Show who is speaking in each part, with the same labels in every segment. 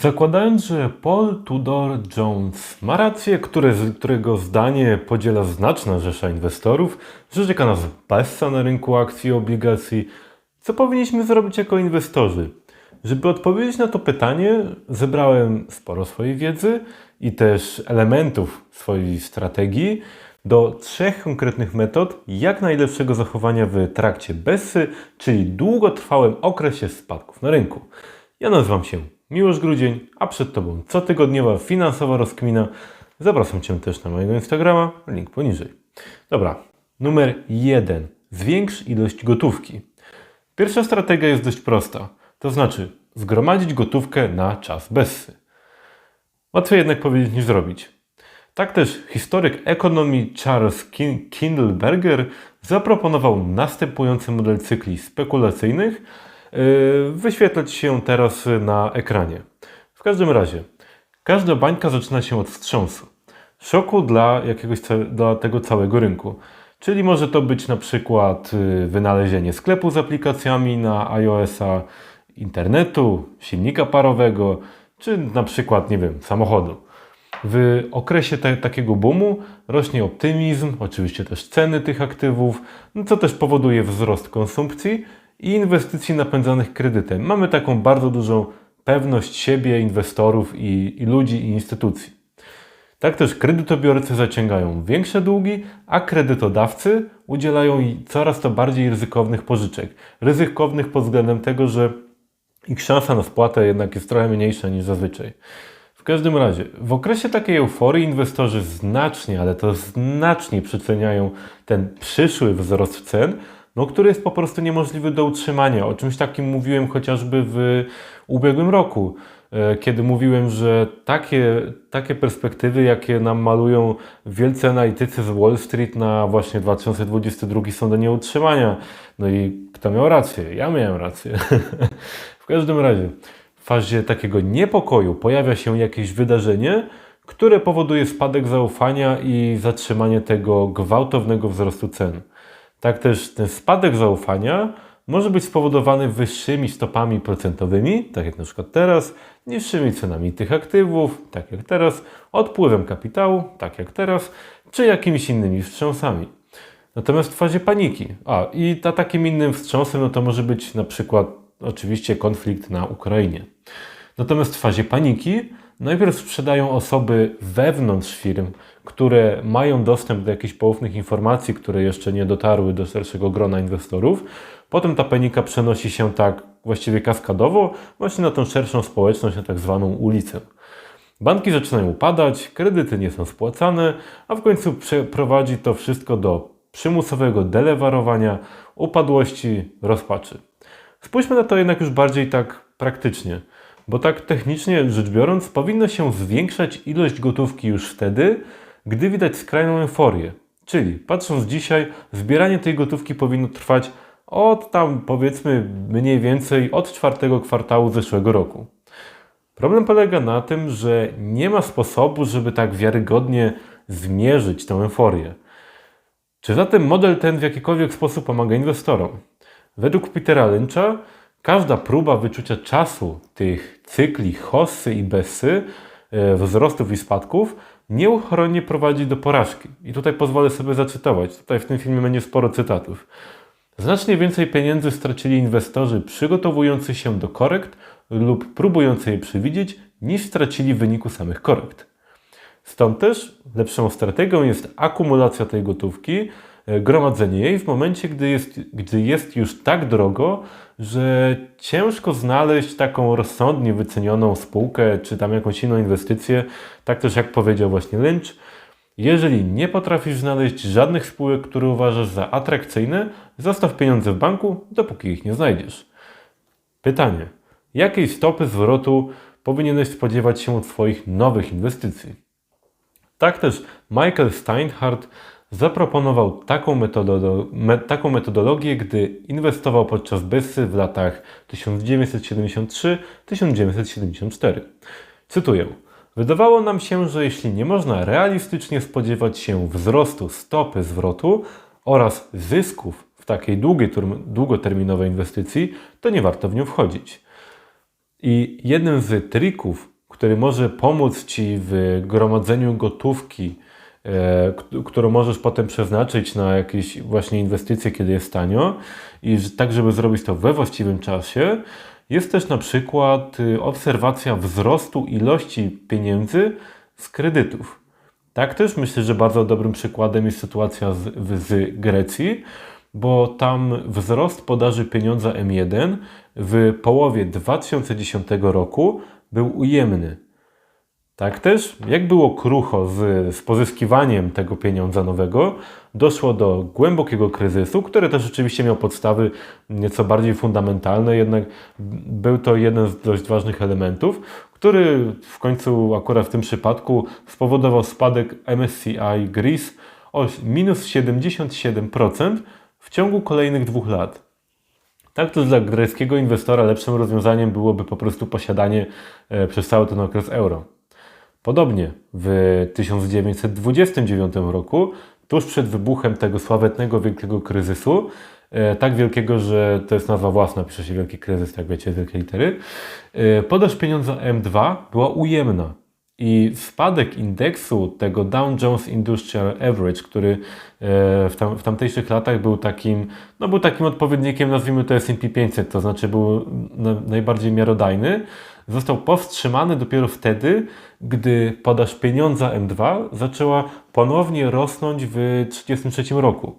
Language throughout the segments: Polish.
Speaker 1: Zakładając, że Paul Tudor Jones ma rację, które, którego zdanie podziela znaczna rzesza inwestorów, że czeka nas bessa na rynku akcji i obligacji, co powinniśmy zrobić jako inwestorzy? Żeby odpowiedzieć na to pytanie, zebrałem sporo swojej wiedzy i też elementów swojej strategii do trzech konkretnych metod jak najlepszego zachowania w trakcie bessy, czyli długotrwałym okresie spadków na rynku. Ja nazywam się Miłosz Grudzień, a przed Tobą cotygodniowa finansowa rozkmina. Zapraszam Cię też na mojego Instagrama, link poniżej. Dobra, numer jeden. Zwiększ ilość gotówki. Pierwsza strategia jest dość prosta, to znaczy zgromadzić gotówkę na czas bessy. Łatwiej jednak powiedzieć niż zrobić. Tak też historyk ekonomii Charles Kindleberger zaproponował następujący model cykli spekulacyjnych, wyświetlać się teraz na ekranie. W każdym razie, każda bańka zaczyna się od wstrząsu, szoku dla, jakiegoś, dla tego całego rynku. Czyli może to być na przykład yy, wynalezienie sklepu z aplikacjami na iOS-a, internetu, silnika parowego, czy na przykład, nie wiem, samochodu. W okresie te, takiego boomu rośnie optymizm, oczywiście też ceny tych aktywów, no co też powoduje wzrost konsumpcji i inwestycji napędzanych kredytem. Mamy taką bardzo dużą pewność siebie, inwestorów i, i ludzi i instytucji. Tak też kredytobiorcy zaciągają większe długi, a kredytodawcy udzielają coraz to bardziej ryzykownych pożyczek. Ryzykownych pod względem tego, że ich szansa na spłatę jednak jest trochę mniejsza niż zazwyczaj. W każdym razie, w okresie takiej euforii inwestorzy znacznie, ale to znacznie przeceniają ten przyszły wzrost cen, no, który jest po prostu niemożliwy do utrzymania. O czymś takim mówiłem chociażby w ubiegłym roku, e, kiedy mówiłem, że takie, takie perspektywy, jakie nam malują wielcy analitycy z Wall Street na właśnie 2022 są do nieutrzymania. No i kto miał rację? Ja miałem rację. w każdym razie, w fazie takiego niepokoju pojawia się jakieś wydarzenie, które powoduje spadek zaufania i zatrzymanie tego gwałtownego wzrostu cen. Tak też ten spadek zaufania może być spowodowany wyższymi stopami procentowymi, tak jak na przykład teraz, niższymi cenami tych aktywów, tak jak teraz, odpływem kapitału, tak jak teraz, czy jakimiś innymi wstrząsami. Natomiast w fazie paniki, a i ta, takim innym wstrząsem, no to może być na przykład oczywiście konflikt na Ukrainie. Natomiast w fazie paniki najpierw sprzedają osoby wewnątrz firm, które mają dostęp do jakichś poufnych informacji, które jeszcze nie dotarły do szerszego grona inwestorów. Potem ta panika przenosi się tak właściwie kaskadowo właśnie na tą szerszą społeczność, na tak zwaną ulicę. Banki zaczynają upadać, kredyty nie są spłacane, a w końcu prowadzi to wszystko do przymusowego delewarowania, upadłości, rozpaczy. Spójrzmy na to jednak już bardziej tak praktycznie, bo tak technicznie rzecz biorąc, powinno się zwiększać ilość gotówki już wtedy, gdy widać skrajną euforię. Czyli patrząc dzisiaj, zbieranie tej gotówki powinno trwać od tam powiedzmy mniej więcej od czwartego kwartału zeszłego roku. Problem polega na tym, że nie ma sposobu, żeby tak wiarygodnie zmierzyć tę euforię. Czy zatem model ten w jakikolwiek sposób pomaga inwestorom? Według Petera Lyncha każda próba wyczucia czasu tych cykli hossy i bessy, e, wzrostów i spadków nieuchronnie prowadzi do porażki. I tutaj pozwolę sobie zacytować. Tutaj w tym filmie będzie sporo cytatów. Znacznie więcej pieniędzy stracili inwestorzy przygotowujący się do korekt lub próbujący je przewidzieć, niż stracili w wyniku samych korekt. Stąd też lepszą strategią jest akumulacja tej gotówki, gromadzenie jej w momencie, gdy jest, gdy jest już tak drogo, że ciężko znaleźć taką rozsądnie wycenioną spółkę czy tam jakąś inną inwestycję, tak też jak powiedział właśnie Lynch. Jeżeli nie potrafisz znaleźć żadnych spółek, które uważasz za atrakcyjne, zostaw pieniądze w banku, dopóki ich nie znajdziesz. Pytanie: jakiej stopy zwrotu powinieneś spodziewać się od swoich nowych inwestycji? Tak też Michael Steinhardt zaproponował taką, me taką metodologię, gdy inwestował podczas Bessy w latach 1973-1974. Cytuję. Wydawało nam się, że jeśli nie można realistycznie spodziewać się wzrostu stopy zwrotu oraz zysków w takiej długoterminowej inwestycji, to nie warto w nią wchodzić. I jednym z trików, który może pomóc Ci w gromadzeniu gotówki, którą możesz potem przeznaczyć na jakieś właśnie inwestycje, kiedy jest tanio, i tak, żeby zrobić to we właściwym czasie, jest też na przykład y, obserwacja wzrostu ilości pieniędzy z kredytów. Tak też myślę, że bardzo dobrym przykładem jest sytuacja z, z Grecji, bo tam wzrost podaży pieniądza M1 w połowie 2010 roku był ujemny. Tak też, jak było krucho z, z pozyskiwaniem tego pieniądza nowego, doszło do głębokiego kryzysu, który też oczywiście miał podstawy nieco bardziej fundamentalne, jednak był to jeden z dość ważnych elementów, który w końcu akurat w tym przypadku spowodował spadek MSCI Greece o minus 77% w ciągu kolejnych dwóch lat. Tak też dla greckiego inwestora lepszym rozwiązaniem byłoby po prostu posiadanie e, przez cały ten okres euro. Podobnie w 1929 roku, tuż przed wybuchem tego sławetnego wielkiego kryzysu, e, tak wielkiego, że to jest nazwa własna, pisze się wielki kryzys, tak wiecie, z wielkiej litery, e, podaż pieniądza M2 była ujemna. I spadek indeksu tego Dow Jones Industrial Average, który e, w, tam, w tamtejszych latach był takim, no był takim odpowiednikiem, nazwijmy to S&P 500, to znaczy był na, najbardziej miarodajny, został powstrzymany dopiero wtedy, gdy podaż pieniądza M2 zaczęła ponownie rosnąć w 1933 roku.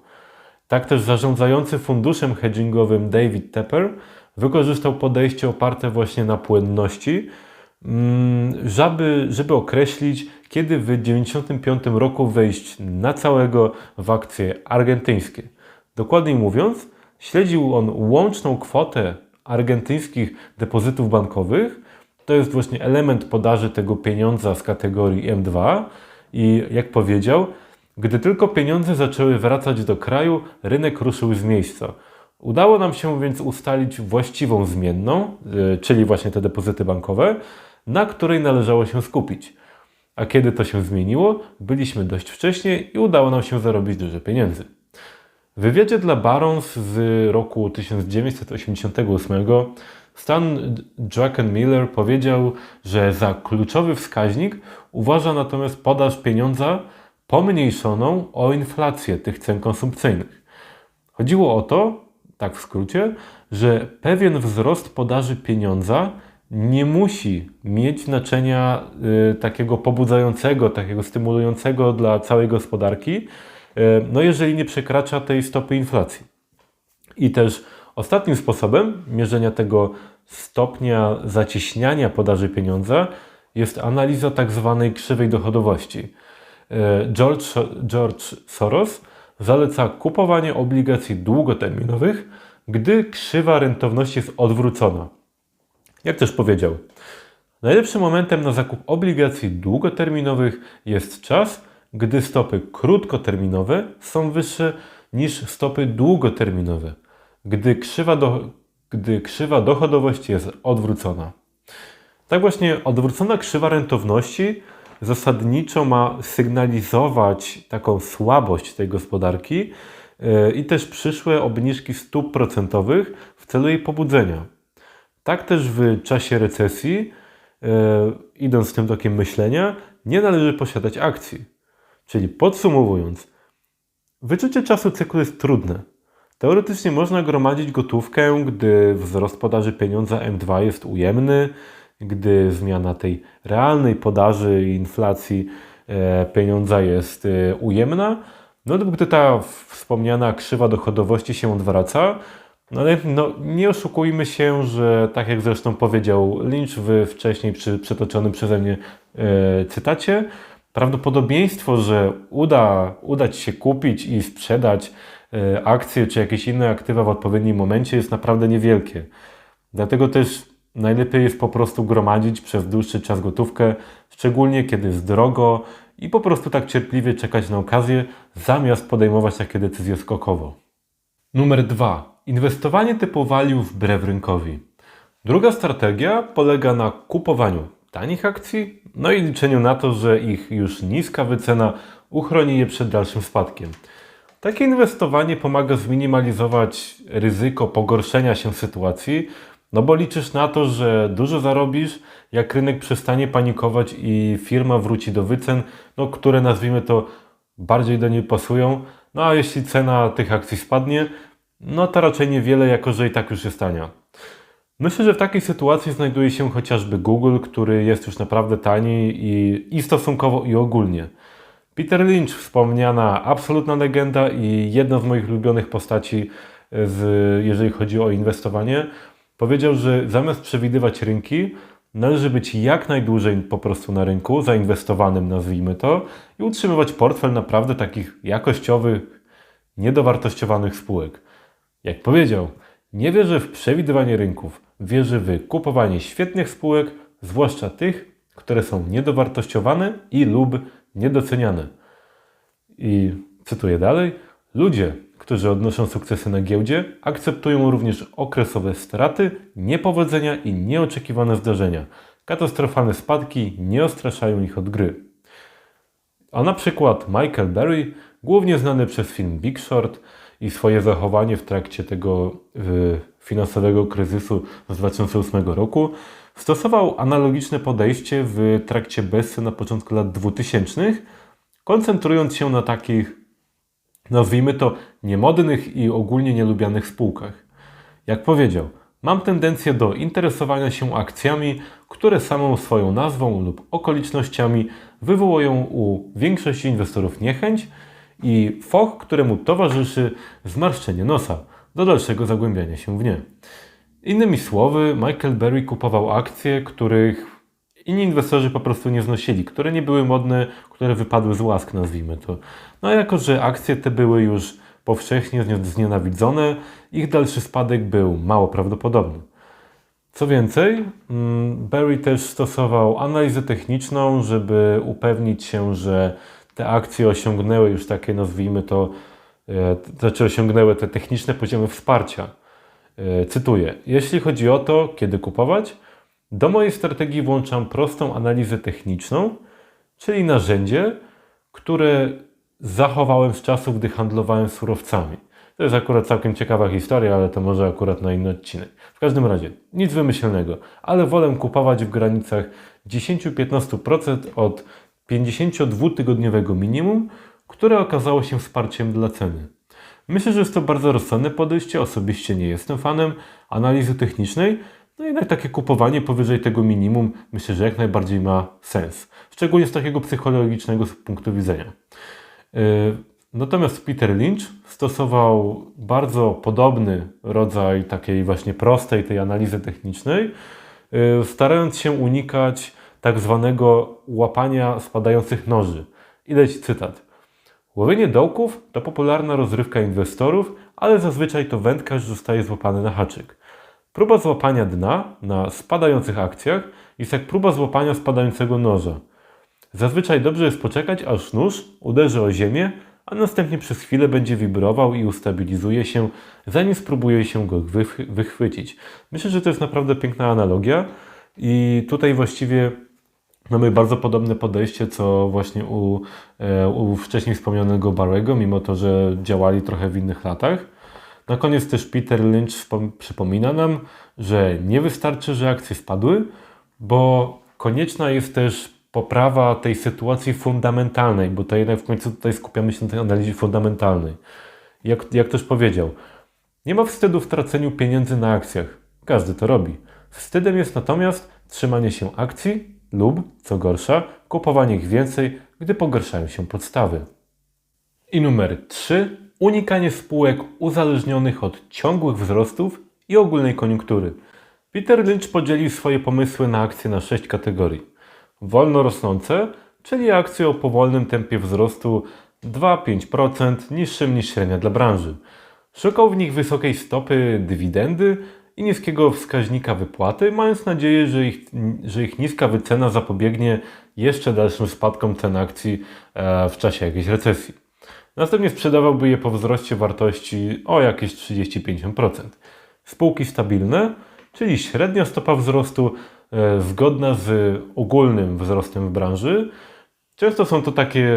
Speaker 1: Tak też zarządzający funduszem hedgingowym David Tepper wykorzystał podejście oparte właśnie na płynności, żeby, żeby określić, kiedy w 1995 roku wejść na całego w akcje argentyńskie. Dokładniej mówiąc, śledził on łączną kwotę argentyńskich depozytów bankowych. To jest właśnie element podaży tego pieniądza z kategorii M2 i jak powiedział, gdy tylko pieniądze zaczęły wracać do kraju, rynek ruszył z miejsca. Udało nam się więc ustalić właściwą zmienną, y, czyli właśnie te depozyty bankowe, na której należało się skupić. A kiedy to się zmieniło, byliśmy dość wcześnie i udało nam się zarobić dużo pieniędzy. W wywiadzie dla Barons z roku 1988 Stan Druckenmiller powiedział, że za kluczowy wskaźnik uważa natomiast podaż pieniądza pomniejszoną o inflację tych cen konsumpcyjnych. Chodziło o to, tak w skrócie, że pewien wzrost podaży pieniądza nie musi mieć znaczenia y, takiego pobudzającego, takiego stymulującego dla całej gospodarki, y, no jeżeli nie przekracza tej stopy inflacji. I też ostatnim sposobem mierzenia tego stopnia zacieśniania podaży pieniądza jest analiza tak zwanej krzywej dochodowości. E, George, George Soros zaleca kupowanie obligacji długoterminowych, gdy krzywa rentowności jest odwrócona. Jak też powiedział, najlepszym momentem na zakup obligacji długoterminowych jest czas, gdy stopy krótkoterminowe są wyższe niż stopy długoterminowe, gdy krzywa, do, gdy krzywa dochodowości jest odwrócona. Tak właśnie odwrócona krzywa rentowności zasadniczo ma sygnalizować taką słabość tej gospodarki yy, i też przyszłe obniżki stóp procentowych w celu jej pobudzenia. Tak też w czasie recesji, yy, idąc tym tokiem myślenia, nie należy posiadać akcji. Czyli podsumowując, wyczucie czasu cyklu jest trudne. Teoretycznie można gromadzić gotówkę, gdy wzrost podaży pieniądza M2 jest ujemny, gdy zmiana tej realnej podaży i inflacji e, pieniądza jest e, ujemna, no lub gdy ta wspomniana krzywa dochodowości się odwraca, no ale no, nie oszukujmy się, że tak jak zresztą powiedział Lynch w wcześniej przy, przytoczonym przeze mnie e, cytacie, prawdopodobieństwo, że uda, uda Ci się kupić i sprzedać e, akcje czy jakieś inne aktywa w odpowiednim momencie jest naprawdę niewielkie. Dlatego też najlepiej jest po prostu gromadzić przez dłuższy czas gotówkę, szczególnie kiedy jest drogo i po prostu tak cierpliwie czekać na okazję, zamiast podejmować takie decyzje skokowo. Numer 2. Inwestowanie typu value wbrew rynkowi. Druga strategia polega na kupowaniu tanich akcji, no i liczeniu na to, że ich już niska wycena uchroni je przed dalszym spadkiem. Takie inwestowanie pomaga zminimalizować ryzyko pogorszenia się sytuacji, No bo liczysz na to, że dużo zarobisz, jak rynek przestanie panikować i firma wróci do wycen, no, które nazwijmy to bardziej do niej pasują. No a jeśli cena tych akcji spadnie, no to raczej niewiele, jako że i tak już jest tania. Myślę, że w takiej sytuacji znajduje się chociażby Google, który jest już naprawdę tani i, i stosunkowo i ogólnie. Peter Lynch, wspomniana absolutna legenda i jedna z moich ulubionych postaci, z, jeżeli chodzi o inwestowanie, powiedział, że zamiast przewidywać rynki, należy być jak najdłużej po prostu na rynku, zainwestowanym nazwijmy to, i utrzymywać portfel naprawdę takich jakościowych, niedowartościowanych spółek. Jak powiedział, nie wierzę w przewidywanie rynków, wierzę w kupowanie świetnych spółek, zwłaszcza tych, które są niedowartościowane i lub niedoceniane. I cytuję dalej: Ludzie, którzy odnoszą sukcesy na giełdzie, akceptują również okresowe straty, niepowodzenia i nieoczekiwane zdarzenia. Katastrofalne spadki nie ostraszają ich od gry. A na przykład Michael Berry, głównie znany przez film Big Short i swoje zachowanie w trakcie tego y, finansowego kryzysu z 2008 roku, stosował analogiczne podejście w trakcie Bessy na początku lat 2000, koncentrując się na takich, nazwijmy to, niemodnych i ogólnie nielubianych spółkach. Jak powiedział, mam tendencję do interesowania się akcjami, które samą swoją nazwą lub okolicznościami wywołują u większości inwestorów niechęć i foch, któremu towarzyszy zmarszczenie nosa do dalszego zagłębiania się w nie. Innymi słowy, Michael Berry kupował akcje, których inni inwestorzy po prostu nie znosili, które nie były modne, które wypadły z łask, nazwijmy to. No a jako, że akcje te były już powszechnie znienawidzone, ich dalszy spadek był mało prawdopodobny. Co więcej, mm, Berry też stosował analizę techniczną, żeby upewnić się, że te akcje osiągnęły już takie, nazwijmy to, e, znaczy osiągnęły te techniczne poziomy wsparcia. E, Cytuję: Jeśli chodzi o to, kiedy kupować, do mojej strategii włączam prostą analizę techniczną, czyli narzędzie, które zachowałem z czasów, gdy handlowałem surowcami. To jest akurat całkiem ciekawa historia, ale to może akurat na inny odcinek. W każdym razie, nic wymyślnego, ale wolę kupować w granicach 10-15% od 52-tygodniowego minimum, które okazało się wsparciem dla ceny. Myślę, że jest to bardzo rozsądne podejście. Osobiście nie jestem fanem analizy technicznej, no jednak takie kupowanie powyżej tego minimum myślę, że jak najbardziej ma sens. Szczególnie z takiego psychologicznego punktu widzenia. Yy, Natomiast Peter Lynch stosował bardzo podobny rodzaj takiej właśnie prostej tej analizy technicznej, yy, starając się unikać tak zwanego łapania spadających noży. I leci cytat. Łowienie dołków to popularna rozrywka inwestorów, ale zazwyczaj to wędkarz zostaje złapany na haczyk. Próba złapania dna na spadających akcjach jest jak próba złapania spadającego noża. Zazwyczaj dobrze jest poczekać, aż nóż uderzy o ziemię, a następnie przez chwilę będzie wibrował i ustabilizuje się, zanim spróbuje się go wychwy- wychwycić. Myślę, że to jest naprawdę piękna analogia i tutaj właściwie mamy bardzo podobne podejście, co właśnie u, e, u wcześniej wspomnianego Barrego, mimo to, że działali trochę w innych latach. Na koniec też Peter Lynch przypomina nam, że nie wystarczy, że akcje spadły, bo konieczna jest też poprawa tej sytuacji fundamentalnej, bo to jednak w końcu tutaj skupiamy się na tej analizie fundamentalnej. Jak, jak też powiedział, nie ma wstydu w traceniu pieniędzy na akcjach. Każdy to robi. Wstydem jest natomiast trzymanie się akcji lub, co gorsza, kupowanie ich więcej, gdy pogarszają się podstawy. I numer 3. Unikanie spółek uzależnionych od ciągłych wzrostów i ogólnej koniunktury. Peter Lynch podzielił swoje pomysły na akcje na 6 kategorii. Wolno rosnące, czyli akcje o powolnym tempie wzrostu 2-5% niższym niż średnia dla branży. Szukał w nich wysokiej stopy dywidendy i niskiego wskaźnika wypłaty, mając nadzieję, że ich, że ich niska wycena zapobiegnie jeszcze dalszym spadkom cen akcji e, w czasie jakiejś recesji. Następnie sprzedawałby je po wzroście wartości o jakieś 30-50%. Spółki stabilne, czyli średnia stopa wzrostu e, zgodna z ogólnym wzrostem w branży. Często są to takie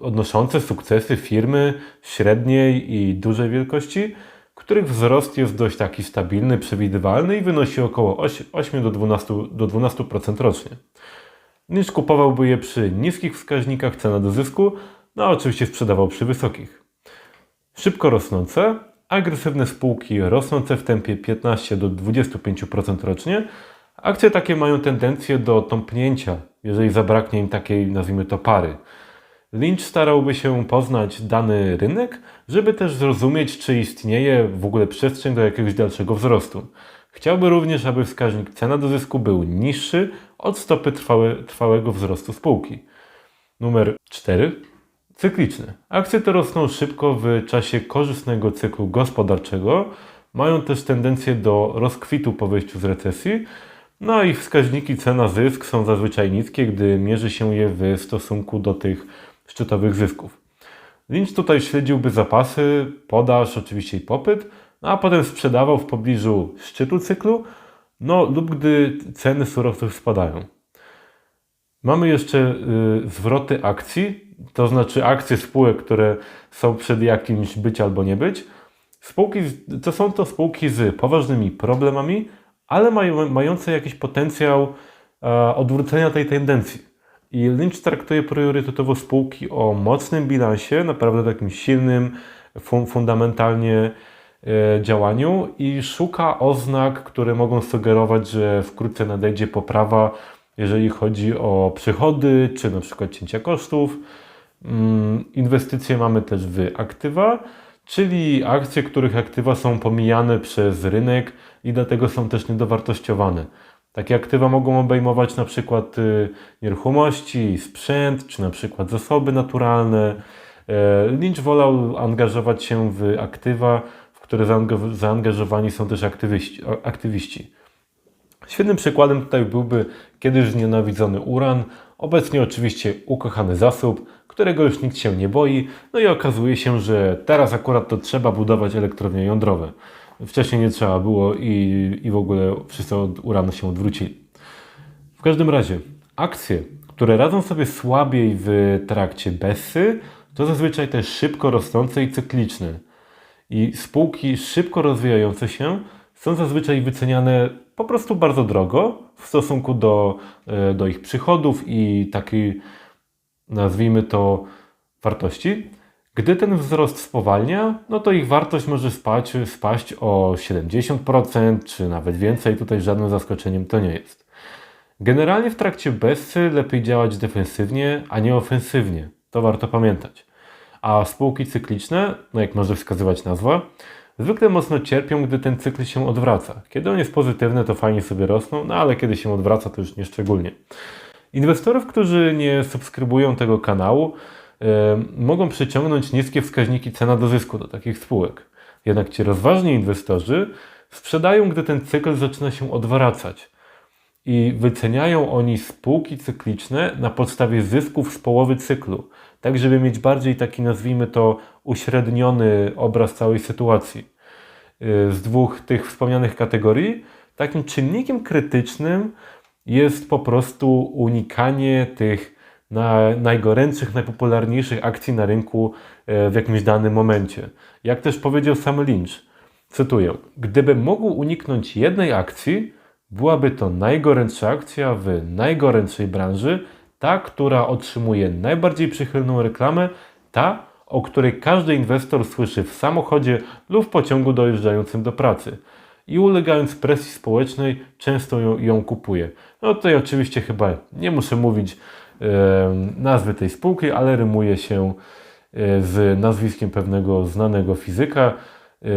Speaker 1: odnoszące sukcesy firmy średniej i dużej wielkości, których wzrost jest dość taki stabilny, przewidywalny i wynosi około 8 8 do 12%, do 12% rocznie. Lynch kupowałby je przy niskich wskaźnikach cena do zysku, no a oczywiście sprzedawał przy wysokich. Szybko rosnące, agresywne spółki rosnące w tempie 15 do 25% rocznie, akcje takie mają tendencję do tąpnięcia, jeżeli zabraknie im takiej, nazwijmy to, pary. Lynch starałby się poznać dany rynek, żeby też zrozumieć, czy istnieje w ogóle przestrzeń do jakiegoś dalszego wzrostu. Chciałby również, aby wskaźnik cena do zysku był niższy od stopy trwałe, trwałego wzrostu spółki. Numer 4. Cykliczne. Akcje te rosną szybko w czasie korzystnego cyklu gospodarczego, mają też tendencję do rozkwitu po wyjściu z recesji, no i wskaźniki cena-zysk są zazwyczaj niskie, gdy mierzy się je w stosunku do tych szczytowych zysków. Lynch tutaj śledziłby zapasy, podaż, oczywiście i popyt, no a potem sprzedawał w pobliżu szczytu cyklu, no lub gdy ceny surowców spadają. Mamy jeszcze y, zwroty akcji, to znaczy akcje spółek, które są przed jakimś być albo nie być. Spółki, to są to spółki z poważnymi problemami, ale mają, mające jakiś potencjał e, odwrócenia tej tendencji. I Lynch traktuje priorytetowo spółki o mocnym bilansie, naprawdę takim silnym, fun, fundamentalnie e, działaniu i szuka oznak, które mogą sugerować, że wkrótce nadejdzie poprawa, jeżeli chodzi o przychody, czy na przykład cięcia kosztów. Mm, Inwestycje mamy też w aktywa, czyli akcje, których aktywa są pomijane przez rynek i dlatego są też niedowartościowane. Takie aktywa mogą obejmować na przykład y, nieruchomości, sprzęt, czy na przykład zasoby naturalne. E, Lynch wolał angażować się w aktywa, w które zaanga- zaangażowani są też aktywiści. aktywiści. Świetnym przykładem tutaj byłby kiedyś znienawidzony uran, obecnie oczywiście ukochany zasób, którego już nikt się nie boi, no i okazuje się, że teraz akurat to trzeba budować elektrownie jądrowe. Wcześniej nie trzeba było i, i w ogóle wszyscy od uranu się odwrócili. W każdym razie, akcje, które radzą sobie słabiej w trakcie Bessy, to zazwyczaj też szybko rosnące i cykliczne. I spółki szybko rozwijające się są zazwyczaj wyceniane po prostu bardzo drogo w stosunku do, e, do ich przychodów i takiej, nazwijmy to, wartości. Gdy ten wzrost spowalnia, no to ich wartość może spać, spaść o 70% czy nawet więcej. Tutaj żadnym zaskoczeniem to nie jest. Generalnie w trakcie Bessy lepiej działać defensywnie, a nie ofensywnie. To warto pamiętać. A spółki cykliczne, no jak może wskazywać nazwa, zwykle mocno cierpią, gdy ten cykl się odwraca. Kiedy on jest pozytywny, to fajnie sobie rosną, no ale kiedy się odwraca, to już nie szczególnie. Inwestorów, którzy nie subskrybują tego kanału, mogą przyciągnąć niskie wskaźniki cena do zysku do takich spółek. Jednak ci rozważni inwestorzy sprzedają, gdy ten cykl zaczyna się odwracać i wyceniają oni spółki cykliczne na podstawie zysków z połowy cyklu, tak żeby mieć bardziej taki, nazwijmy to, uśredniony obraz całej sytuacji. Z dwóch tych wspomnianych kategorii, takim czynnikiem krytycznym jest po prostu unikanie tych na, najgorętszych, najpopularniejszych akcji na rynku e, w jakimś danym momencie. Jak też powiedział sam Lynch, cytuję, gdybym mógł uniknąć jednej akcji, byłaby to najgorętsza akcja w najgorętszej branży, ta, która otrzymuje najbardziej przychylną reklamę, ta, o której każdy inwestor słyszy w samochodzie lub w pociągu dojeżdżającym do pracy. I ulegając presji społecznej, często ją, ją kupuje. No tutaj oczywiście chyba nie muszę mówić nazwy tej spółki, ale rymuje się e, z nazwiskiem pewnego znanego fizyka, e,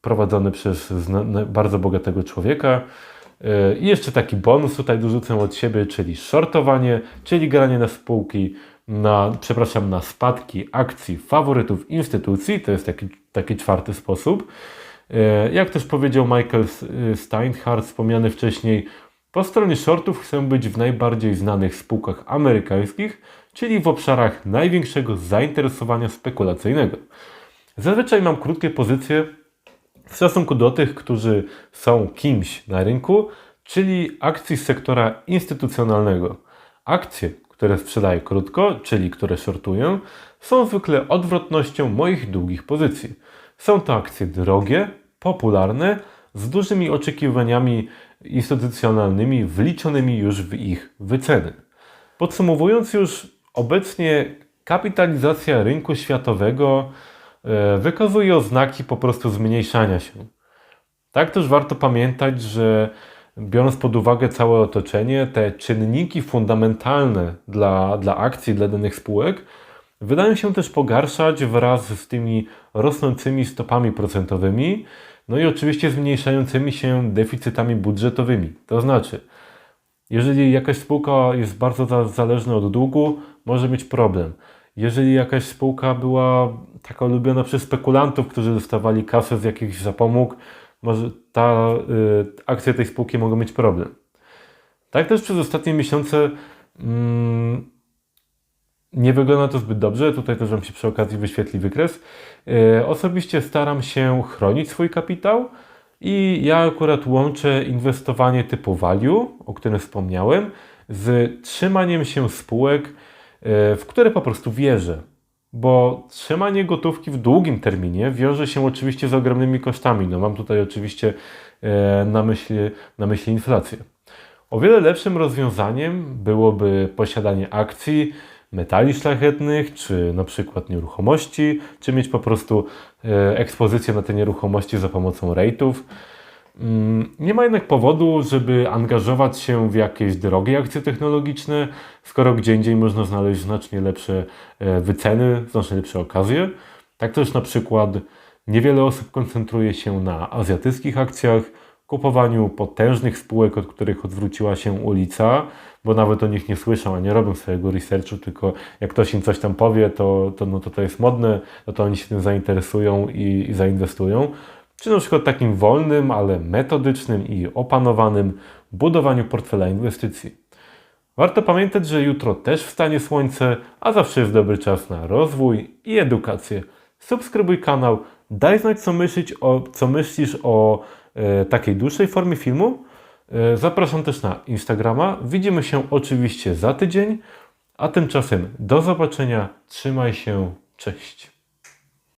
Speaker 1: prowadzony przez bardzo bogatego człowieka. E, I jeszcze taki bonus tutaj dorzucę od siebie, czyli shortowanie, czyli granie na spółki, na, przepraszam, na spadki akcji faworytów instytucji, to jest taki, taki czwarty sposób. Jak też powiedział Michael Steinhardt, wspomniany wcześniej, po stronie shortów chcę być w najbardziej znanych spółkach amerykańskich, czyli w obszarach największego zainteresowania spekulacyjnego. Zazwyczaj mam krótkie pozycje w stosunku do tych, którzy są kimś na rynku, czyli akcji z sektora instytucjonalnego. Akcje, które sprzedaję krótko, czyli które shortuję, są zwykle odwrotnością moich długich pozycji. Są to akcje drogie, popularne, z dużymi oczekiwaniami instytucjonalnymi wliczonymi już w ich wyceny. Podsumowując już, obecnie kapitalizacja rynku światowego e, wykazuje oznaki po prostu zmniejszania się. Tak też warto pamiętać, że biorąc pod uwagę całe otoczenie, te czynniki fundamentalne dla, dla akcji, dla danych spółek, wydają się też pogarszać wraz z tymi rosnącymi stopami procentowymi, no i oczywiście zmniejszającymi się deficytami budżetowymi. To znaczy, jeżeli jakaś spółka jest bardzo za- zależna od długu, może mieć problem. Jeżeli jakaś spółka była taka ulubiona przez spekulantów, którzy dostawali kasę z jakichś zapomóg, może ta y, akcje tej spółki mogą mieć problem. Tak też przez ostatnie miesiące mm, nie wygląda to zbyt dobrze. Tutaj też Wam się przy okazji wyświetli wykres. Y, osobiście staram się chronić swój kapitał i ja akurat łączę inwestowanie typu value, o którym wspomniałem, z trzymaniem się spółek, y, w które po prostu wierzę. Bo trzymanie gotówki w długim terminie wiąże się oczywiście z ogromnymi kosztami. No mam tutaj oczywiście e, na myśli, na myśli inflację. O wiele lepszym rozwiązaniem byłoby posiadanie akcji, metali szlachetnych, czy na przykład nieruchomości, czy mieć po prostu e, ekspozycję na te nieruchomości za pomocą rejtów. Mm, Nie ma jednak powodu, żeby angażować się w jakieś drogie akcje technologiczne, skoro gdzie indziej można znaleźć znacznie lepsze e, wyceny, znacznie lepsze okazje. Tak też na przykład niewiele osób koncentruje się na azjatyckich akcjach, kupowaniu potężnych spółek, od których odwróciła się ulica, bo nawet o nich nie słyszą, a nie robią swojego researchu, tylko jak ktoś im coś tam powie, to, to, no, to, to jest modne, no to oni się tym zainteresują i, i zainwestują czy na przykład takim wolnym, ale metodycznym i opanowanym budowaniu portfela inwestycji. Warto pamiętać, że jutro też wstanie słońce, a zawsze jest dobry czas na rozwój i edukację. Subskrybuj kanał, daj znać co myślisz o, co myślisz o takiej dłuższej formie filmu. E, zapraszam też na Instagrama. Widzimy się oczywiście za tydzień, a tymczasem do zobaczenia. Trzymaj się. Cześć.